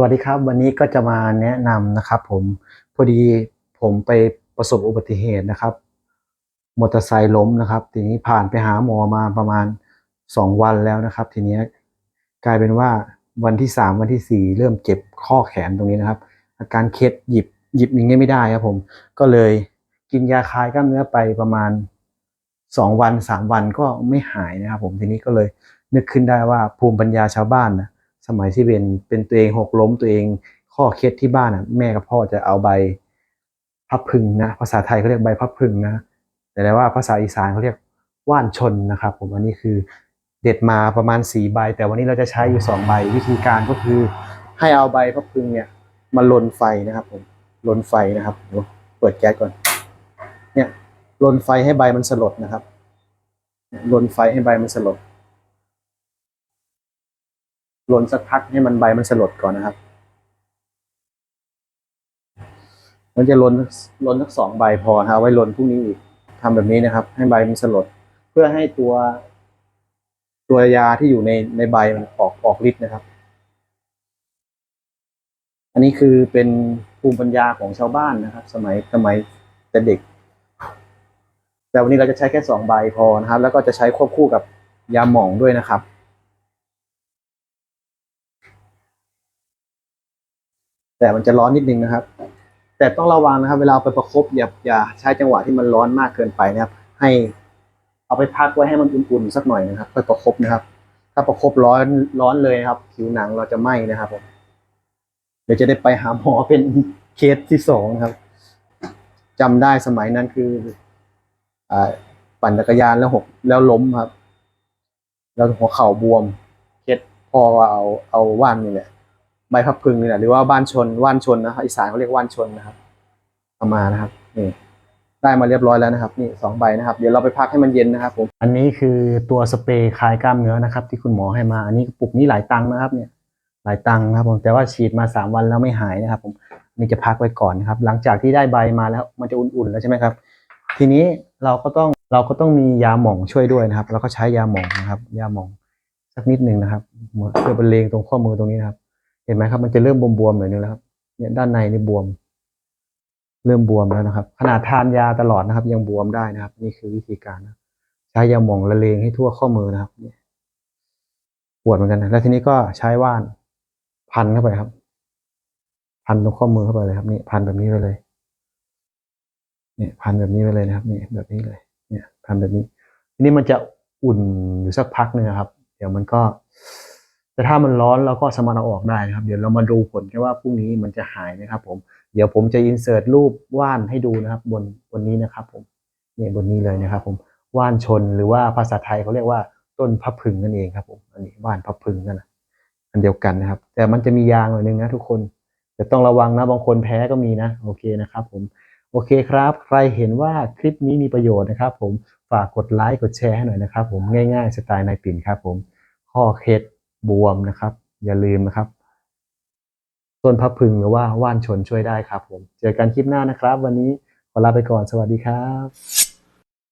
วัสดีครับวันนี้ก็จะมาแนะนำนะครับ ผมพอดีผมไปประสบอุบัติเหตุนะครับมอเตอร์ไซค์ล้มนะครับ ทีนี้ผ่านไปหาหมอมาประมาณสองวันแล้วนะครับ ทีนี้กลายเป็นว่าวันที่สามวันที่สี่เริ่มเจ็บข้อแขนตรงนี้นะครับ อาการเคล็ดหยิบหยิบอย่างเงี้ยไม่ได้ครับผมก็เลยกินยาคลายกล้ามเนื้อไปประมาณสองวันสามวันก็ไม่หายนะครับ ผมทีนี้ก็เลยนึกขึ้นได้ว่าภูมิปัญญาชาวบ้านนะ สมัยที่เป็นเป็นตัวเองหกล้มตัวเองข้อเคล็ดที่บ้านนะแม่กับพ่อจะเอาใบพับพึงนะภาษาไทยเขาเรียกใบพับพึงนะแต่ว่าภาษาอีสานเขาเรียกว่านชนนะครับ ผมอันนี้คือเด็ดมาประมาณสี่ใบ แต่วันนี้เราจะใช้อยู่สองใบวิธีการก็คือ ให้เอาใบพับพึงเนี่ยมาลนไฟนะครับ ผมลนไฟนะครับเดี๋ยวเปิดแก๊สก่อน เนี่ยลนไฟให้ใบมันสลดนะครับลนไฟให้ใบมันสลด ลนสักพักให้มันใบมันสลดก่อนนะครับ มันจะลนลนสักสองใบพอนะครับไว้ลนพรุ่งนี้อีกทำแบบนี้นะครับ ให้ใบมันสลด เพื่อให้ตัว ตัวยาที่อยู่ในในใบมันออกออกฤทธิ์นะครับ อันนี้คือเป็นภูมิปัญญาของชาวบ้านนะครับ สมัยสมัยแต่เด็ก แต่วันนี้เราจะใช้แค่สองใบพอนะครับ แล้วก็จะใช้ควบคู่กับยาหม่องด้วยนะครับ แต่มันจะร้อนนิดนึงนะครับ แต่ต้องระวังนะครับ เวลาไปประคบอย่าอย่าใช้จังหวะที่มันร้อนมากเกินไปนะครับ ให้เอาไปพักไว้ให้มันอุ่นๆสักหน่อยนะครับค่อยประคบนะครับ ถ้าประคบร้อนร้อนเลยนะครับ ผิวหนังเราจะไหม้นะครับผมเดี๋ยวจะได้ไปหาหมอเป็นเคสที่สองนะครับจำได้สมัยนั้นคืออ่าปั่นจักรยานแล้วหกแล้วล้มครับ แล้วหัวเข่าบวม เคสพอว่าเอาเอาว่านนี่แหละ ใบพับพึงนี่แหละหรือว่าบ้านชนว่านชนนะครับอีสานเขาเรียกว่านชนนะครับเอามานะครับนี่ได้มาเรียบร้อยแล้วนะครับ นี่สองใบนะครับ เดี๋ยวเราไปพักให้มันเย็นนะครับผมอันนี้คือตัวสเปรย์คลายกล้ามเนื้อนะครับ ที่คุณหมอให้มา อันนี้กระปุกนี้หลายตังค์นะครับ เนี่ย หลายตังค์นะครับ ผมแต่ว่าฉีดมาสามวันแล้วไม่หายนะครับ ผมนี่จะพักไว้ก่อนนะครับ หลังจากที่ได้ใบมาแล้วมันจะอุ่นๆแล้วใช่ไหมครับ ทีนี้เราก็ต้องเราก็ต้องมียาหม่องช่วยด้วยนะครับเราก็ใช้ยาหม่องนะครับ ยาหม่องสักนิดหนึ่งนะครับเพื่อบรรเลงตรงข้อมือตรงนี้นะครับ เห็นไหมครับ มันจะเริ่มบวมๆหน่อยนึงแล้วครับ เนี่ยด้านในนี่บวม เริ่มบวมแล้วนะครับ ขนาดทานยาตลอดนะครับ ยังบวมได้นะครับ นี่คือวิธีการนะใช้ยาหม่องละเลงให้ทั่วข้อมือนะครับ เนี่ยปวดเหมือนกันนะแล้วทีนี้ก็ใช้ว่าน พันเข้าไปครับ พันตรงข้อมือเข้าไปเลยครับ นี่พันแบบนี้ไปเลยเนี่ยพันแบบนี้ไปเลยนะครับนี่แบบนี้เลย เนี่ยพันแบบนี้ทีนี้มันจะอุ่นอยู่สักพักหนึ่งครับ เดี๋ยวมันก็ แต่ถ้ามันร้อนเราก็สามารถเอาออกได้นะครับ เดี๋ยวเรามาดูผลกันว่าพรุ่งนี้มันจะหายนะครับ ผม เดี๋ยวผมจะอินเสิร์ตรูปว่านให้ดูนะครับ บนบนนี้นะครับ ผมเนี่ยบนนี้เลยนะครับ ผมว่านชนหรือว่าภาษาไทยเขาเรียกว่าต้นพับพึงนั่นเองครับ ผมอันนี้ว่านพับพึงนั่นแหละอันเดียวกันนะครับ แต่มันจะมียางหน่อยนึงนะทุกคนแต่ต้องระวังนะบางคนแพ้ก็มีนะโอเคนะครับ ผมโอเคครับ ใครเห็นว่าคลิปนี้มีประโยชน์นะครับ ผมฝากกดไลค์กดแชร์ให้หน่อยนะครับ ผมง่ายๆสไตล์นายปิ่นครับ ผมข้อเคล็ด บวมนะครับ อย่าลืมนะครับ ต้นพับพึงหรือว่าว่านชนช่วยได้ครับผม เจอกันคลิปหน้านะครับ วันนี้ขอลาไปก่อนสวัสดีครับ